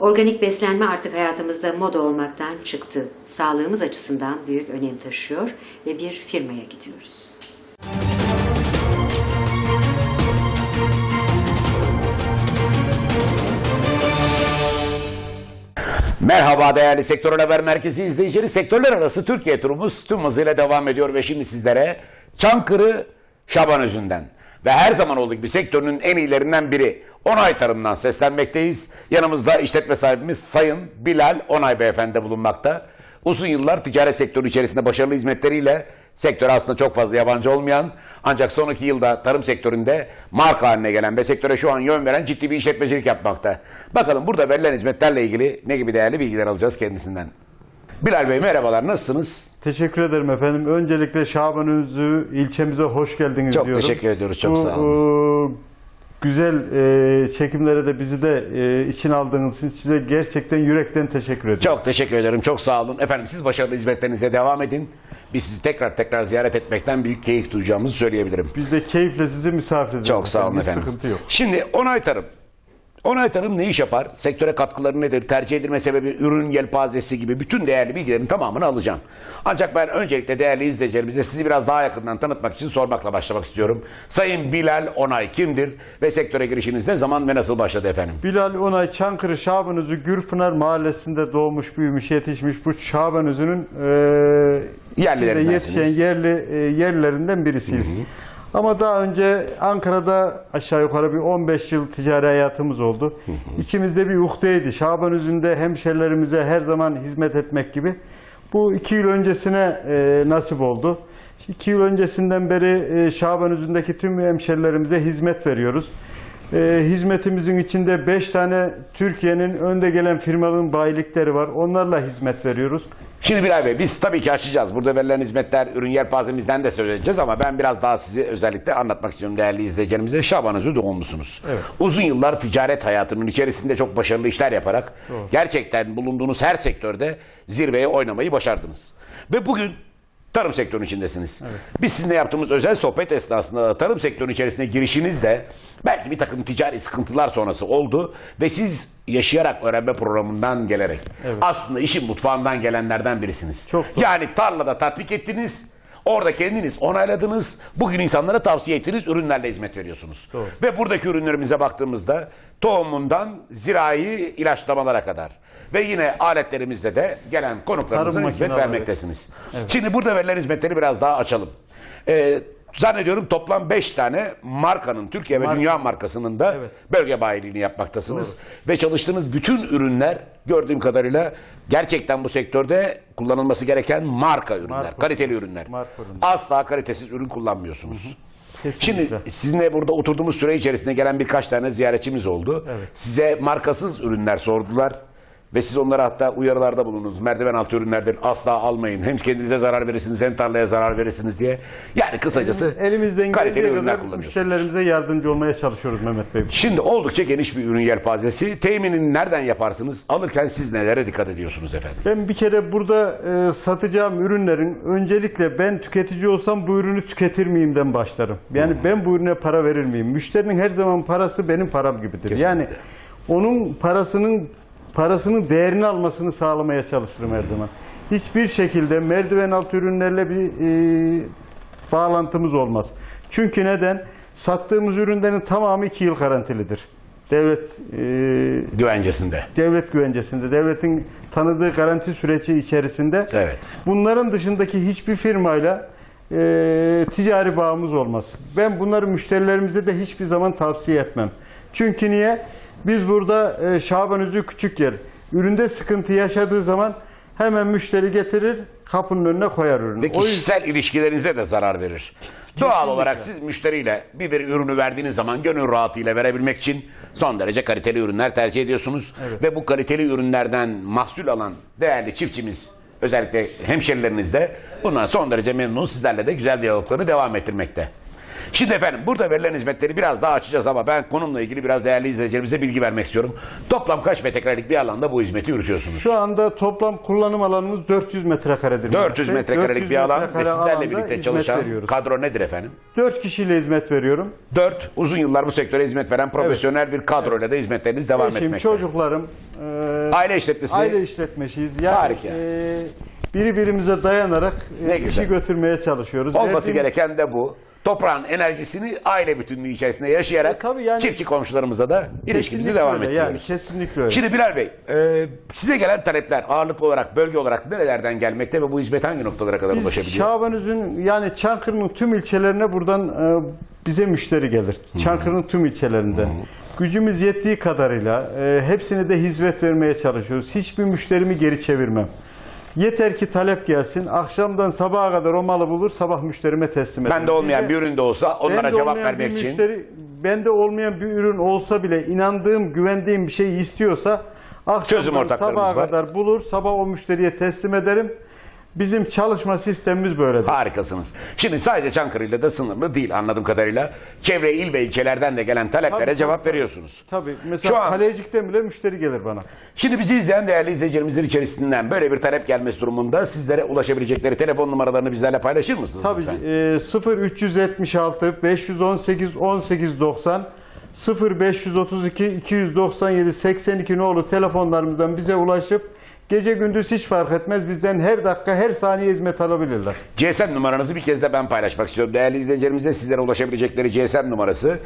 Organik beslenme artık hayatımızda moda olmaktan çıktı. Sağlığımız açısından büyük önem taşıyor ve bir firmaya gidiyoruz. Merhaba değerli Sektör Haber Merkezi izleyicileri. Sektörler arası Türkiye turumuz tüm hızıyla devam ediyor ve şimdi sizlere Çankırı Şaban Özü'nden ve her zaman olduğu gibi sektörünün en iyilerinden biri Onay Tarım'dan seslenmekteyiz. Yanımızda işletme sahibimiz Sayın Bilal Onay Beyefendi bulunmakta. Uzun yıllar ticaret sektörü içerisinde başarılı hizmetleriyle sektöre aslında çok fazla yabancı olmayan ancak son iki yılda tarım sektöründe marka haline gelen ve sektöre şu an yön veren ciddi bir işletmecilik yapmakta. Bakalım burada verilen hizmetlerle ilgili ne gibi değerli bilgiler alacağız kendisinden. Bilal Bey merhabalar nasılsınız? Teşekkür ederim efendim. Öncelikle Şaban Özü ilçemize hoş geldiniz Çok diyorum. teşekkür ediyoruz, çok Bu, sağ olun. e, güzel e, çekimlere de bizi de e, için aldığınız için size gerçekten yürekten teşekkür ederim. Çok teşekkür ederim. Çok sağ olun. Efendim siz başarılı hizmetlerinize devam edin. Biz sizi tekrar tekrar ziyaret etmekten büyük keyif duyacağımızı söyleyebilirim. Biz de keyifle sizi misafir ederiz. Çok sağ olun Bir efendim. sıkıntı yok. Şimdi onay tarım. Onay tarım ne iş yapar? Sektöre katkıları nedir? Tercih edilme sebebi, ürün yelpazesi gibi bütün değerli bilgilerin tamamını alacağım. Ancak ben öncelikle değerli izleyicilerimize sizi biraz daha yakından tanıtmak için sormakla başlamak istiyorum. Sayın Bilal Onay kimdir ve sektöre girişiniz ne zaman ve nasıl başladı efendim? Bilal Onay Çankırı Şaban Özü Gürpınar mahallesinde doğmuş, büyümüş, yetişmiş. Bu Şaban Özü'nün e, içinde Yerlilerindensiniz. yetişen yerli e, yerlerinden birisiyiz. Ama daha önce Ankara'da aşağı yukarı bir 15 yıl ticari hayatımız oldu. İçimizde bir uhdeydi. Şaban Özü'nde hemşerilerimize her zaman hizmet etmek gibi. Bu iki yıl öncesine e, nasip oldu. İki yıl öncesinden beri e, Şaban Özü'ndeki tüm hemşerilerimize hizmet veriyoruz. E, hizmetimizin içinde 5 tane Türkiye'nin önde gelen firmaların bayilikleri var. Onlarla hizmet veriyoruz. Şimdi Bilal Bey biz tabii ki açacağız. Burada verilen hizmetler, ürün yelpazemizden de söz edeceğiz ama ben biraz daha sizi özellikle anlatmak istiyorum değerli izleyicilerimize. Şaban Özü doğumlusunuz. Evet. Uzun yıllar ticaret hayatının içerisinde çok başarılı işler yaparak gerçekten bulunduğunuz her sektörde zirveye oynamayı başardınız. Ve bugün tarım sektörünün içindesiniz. Biz sizinle yaptığımız özel sohbet esnasında da tarım sektörünün içerisine girişinizde belki bir takım ticari sıkıntılar sonrası oldu ve siz yaşayarak öğrenme programından gelerek aslında işin mutfağından gelenlerden birisiniz. Çok doğru. Yani tarlada tatbik ettiniz. Orada kendiniz onayladınız. Bugün insanlara tavsiye ettiğiniz ürünlerle hizmet veriyorsunuz. Doğru. Ve buradaki ürünlerimize baktığımızda tohumundan zirai ilaçlamalara kadar ve yine aletlerimizle de gelen konuklarımıza Tarım hizmet makineleri. vermektesiniz. Şimdi burada verilen hizmetleri biraz daha açalım. Ee, zannediyorum toplam 5 tane markanın, Türkiye ve Marka. dünya markasının da Evet. bölge bayiliğini yapmaktasınız. Ve çalıştığınız bütün ürünler gördüğüm kadarıyla gerçekten bu sektörde kullanılması gereken marka ürünler, Marka. kaliteli ürünler. Marka ürünler. Asla kalitesiz ürün kullanmıyorsunuz. Kesinlikle. Şimdi sizinle burada oturduğumuz süre içerisinde gelen birkaç tane ziyaretçimiz oldu. Evet. Size markasız ürünler sordular. Ve siz onlara hatta uyarılarda bulundunuz. Merdiven altı ürünlerden asla almayın. Hem kendinize zarar verirsiniz hem tarlaya zarar verirsiniz diye. Yani kısacası Elimizden kaliteli ürünler kadar kullanıyorsunuz. müşterilerimize yardımcı olmaya çalışıyoruz Mehmet Bey. Şimdi oldukça geniş bir ürün yelpazesi. Teminini nereden yaparsınız? Alırken siz nelere dikkat ediyorsunuz efendim? Ben bir kere burada e, satacağım ürünlerin öncelikle ben tüketici olsam bu ürünü tüketir miyimden başlarım. Yani ben bu ürüne para verir miyim? Müşterinin her zaman parası benim param gibidir. Kesinlikle. Yani onun parasının parasının değerini almasını sağlamaya çalışırım her zaman. Hiçbir şekilde merdiven altı ürünlerle bir e, bağlantımız olmaz. Çünkü neden? Sattığımız ürünlerin tamamı iki yıl garantilidir. Devlet e, Güvencesinde. devlet güvencesinde, devletin tanıdığı garanti süreci içerisinde Evet. bunların dışındaki hiçbir firmayla e, ticari bağımız olmaz. Ben bunları müşterilerimize de hiçbir zaman tavsiye etmem. Çünkü niye? Biz burada e, Şaban Üzü küçük yer. Üründe sıkıntı yaşadığı zaman hemen müşteri getirir, kapının önüne koyar ürünü. Ve O yüzden kişisel ilişkilerinize de zarar verir. Doğal olarak siz müşteriyle bir, bir ürünü verdiğiniz zaman gönül rahatıyla verebilmek için son derece kaliteli ürünler tercih ediyorsunuz. Ve bu kaliteli ürünlerden mahsul alan değerli çiftçimiz özellikle hemşerileriniz de bundan son derece memnun sizlerle de güzel diyalogları devam ettirmekte. Şimdi efendim burada verilen hizmetleri biraz daha açacağız ama ben konumla ilgili biraz değerli izleyicilerimize bilgi vermek istiyorum. Toplam kaç metrekarelik bir alanda bu hizmeti yürütüyorsunuz? Şu anda toplam kullanım alanımız 400 metrekaredir. 400 Mehmet Bey. metrekarelik 400 bir alan ve metrekare sizlerle alanda birlikte çalışan veriyoruz. kadro nedir efendim? 4 kişiyle hizmet veriyorum. 4 uzun yıllar bu sektöre hizmet veren profesyonel bir kadroyla da hizmetleriniz devam Eşim, etmekte. çocuklarım, e, Aile işletmesi. aile işletmeciyiz. Yani, Harika. e, biri birimize dayanarak e, Ne işi güzel. götürmeye çalışıyoruz. Olması Verdiğim- gereken de bu. Toprağın enerjisini aile bütünlüğü içerisinde yaşayarak E, tabii yani- çiftçi komşularımıza da ilişkimizi devam öyle, ettiriyoruz. Yani kesinlikle öyle. Şimdi Bilal Bey, e, size gelen talepler ağırlıklı olarak, bölge olarak nerelerden gelmekte ve bu hizmet hangi noktalara kadar Biz ulaşabiliyor? Şabanöz'ün yani Çankırı'nın tüm ilçelerine buradan e, bize müşteri gelir. Çankırı'nın tüm ilçelerinden. Gücümüz yettiği kadarıyla e, hepsine de hizmet vermeye çalışıyoruz. Hiçbir müşterimi geri çevirmem. Yeter ki talep gelsin. Akşamdan sabaha kadar o malı bulur, sabah müşterime teslim ederim. Bende olmayan bir ürün de olsa onlara Bende cevap olmayan vermek bir için. Müşteri, bende olmayan bir ürün olsa bile inandığım, güvendiğim bir şeyi istiyorsa Çözüm akşamdan ortaklarımız sabaha var. kadar bulur, sabah o müşteriye teslim ederim. Bizim çalışma sistemimiz böyledir. Harikasınız. Şimdi sadece Çankırı'yla da sınırlı değil anladığım kadarıyla. Çevre il ve ilçelerden de gelen taleplere Tabii, cevap tabii, veriyorsunuz. Tabii. Şu Mesela an- Kalecik'ten bile müşteri gelir bana. Şimdi bizi izleyen değerli izleyicilerimizin içerisinden böyle bir talep gelmesi durumunda sizlere ulaşabilecekleri telefon numaralarını bizlerle paylaşır mısınız? Tabii lütfen? e, 0376 518 1890 0532 297 82 nolu telefonlarımızdan bize ulaşıp gece gündüz hiç fark etmez bizden her dakika her saniye hizmet alabilirler. GSM numaranızı bir kez de ben paylaşmak istiyorum. Değerli izleyicilerimiz de sizlere ulaşabilecekleri GSM numarası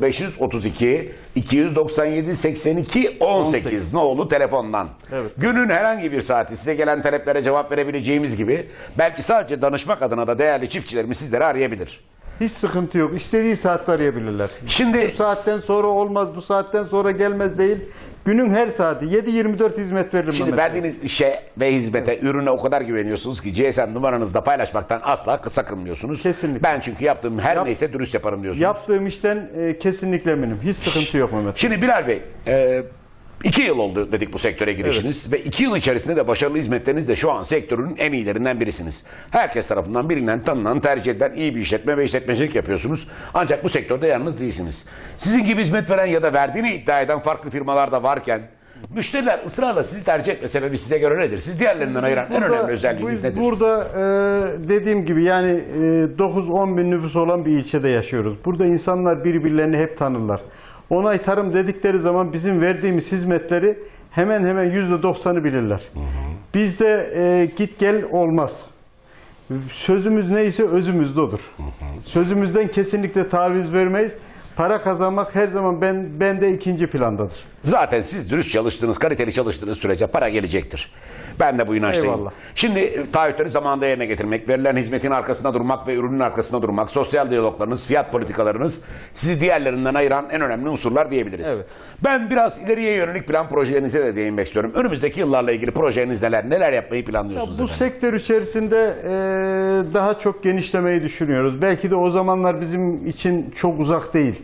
0532 297 82 18 18. nolu telefondan. Evet. Günün herhangi bir saati size gelen taleplere cevap verebileceğimiz gibi belki sadece danışmak adına da değerli çiftçilerimiz sizleri arayabilir. Hiç sıkıntı yok. İstediği saatte arayabilirler. Şimdi Bu saatten sonra olmaz, bu saatten sonra gelmez değil. Günün her saati 7-24 hizmet veririm. Şimdi Mehmet Bey. verdiğiniz işe ve hizmete, ürüne o kadar güveniyorsunuz ki GSM numaranızı da paylaşmaktan asla sakınmıyorsunuz. Kesinlikle. Ben çünkü yaptığım her Yap- neyse dürüst yaparım diyorsunuz. Yaptığım işten e, kesinlikle eminim. Hiç sıkıntı yok Mehmet. Bey. Şimdi Bilal Bey, e, iki yıl oldu dedik bu sektöre girişiniz ve iki yıl içerisinde de başarılı hizmetlerinizle şu an sektörün en iyilerinden birisiniz. Herkes tarafından bilinen, tanınan, tercih edilen iyi bir işletme ve işletmecilik yapıyorsunuz. Ancak bu sektörde yalnız değilsiniz. Sizin gibi hizmet veren ya da verdiğini iddia eden farklı firmalar da varken müşteriler ısrarla sizi tercih etme sebebi size göre nedir? Siz diğerlerinden ayıran en Burada- önemli özelliğiniz biz nedir? Burada e, dediğim gibi yani e, 9-10 bin nüfus olan bir ilçede yaşıyoruz. Burada insanlar birbirlerini hep tanırlar. Onay tarım dedikleri zaman bizim verdiğimiz hizmetleri hemen hemen %90'ı bilirler. Bizde e, git gel olmaz. Sözümüz neyse özümüzde odur. Sözümüzden kesinlikle taviz vermeyiz. Para kazanmak her zaman ben bende ikinci plandadır. Zaten siz dürüst çalıştığınız, kaliteli çalıştığınız sürece para gelecektir. Ben de bu inançtayım. Eyvallah. Şimdi e, taahhütleri zamanında yerine getirmek, verilen hizmetin arkasında durmak ve ürünün arkasında durmak, sosyal diyaloglarınız, fiyat politikalarınız sizi diğerlerinden ayıran en önemli unsurlar diyebiliriz. Evet. Ben biraz ileriye yönelik plan projelerinize de değinmek istiyorum. Önümüzdeki yıllarla ilgili projeniz neler? Neler yapmayı planlıyorsunuz Bu efendim? sektör içerisinde e, daha çok genişlemeyi düşünüyoruz. Belki de o zamanlar bizim için çok uzak değil.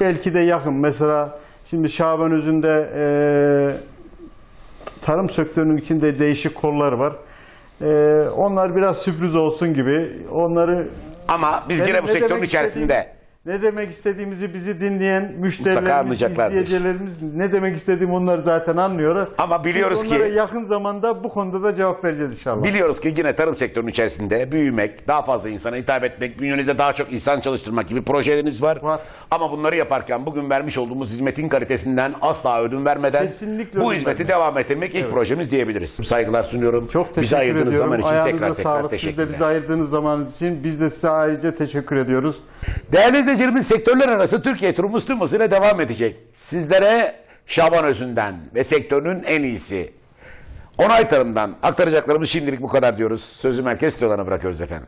Belki de yakın. Mesela şimdi Şabanözü'nde e, tarım sektörünün içinde değişik kollar var. E, onlar biraz sürpriz olsun gibi. Onları Ama biz Ne- yine bu sektörün içerisinde ne demek istediğimizi bizi dinleyen müşterilerimiz, izleyicilerimiz ne demek istediğimi onlar zaten anlıyorlar. Ama biliyoruz Biz ki- onlara yakın zamanda bu konuda da cevap vereceğiz inşallah. Biliyoruz ki yine tarım sektörünün içerisinde büyümek, daha fazla insana hitap etmek, bünyenizde daha çok insan çalıştırmak gibi projeleriniz var. Var. Ama bunları yaparken bugün vermiş olduğumuz hizmetin kalitesinden asla ödün vermeden Kesinlikle bu hizmeti vermem. devam ettirmek ilk projemiz diyebiliriz. Saygılar sunuyorum. Çok teşekkür Bize ayırdığınız ediyorum. zaman için Ayağınıza tekrar tekrar sağlık. Siz de bize ayırdığınız zamanınız için biz de size ayrıca teşekkür ediyoruz. Değerli izleyicilerimiz sektörler arası Türkiye turumuz tüm hızıyla devam edecek. Sizlere Şaban Özü'nden ve sektörünün en iyisi Onay Tarım'dan aktaracaklarımız şimdilik bu kadar diyoruz. Sözü merkez stüdyolarına bırakıyoruz efendim.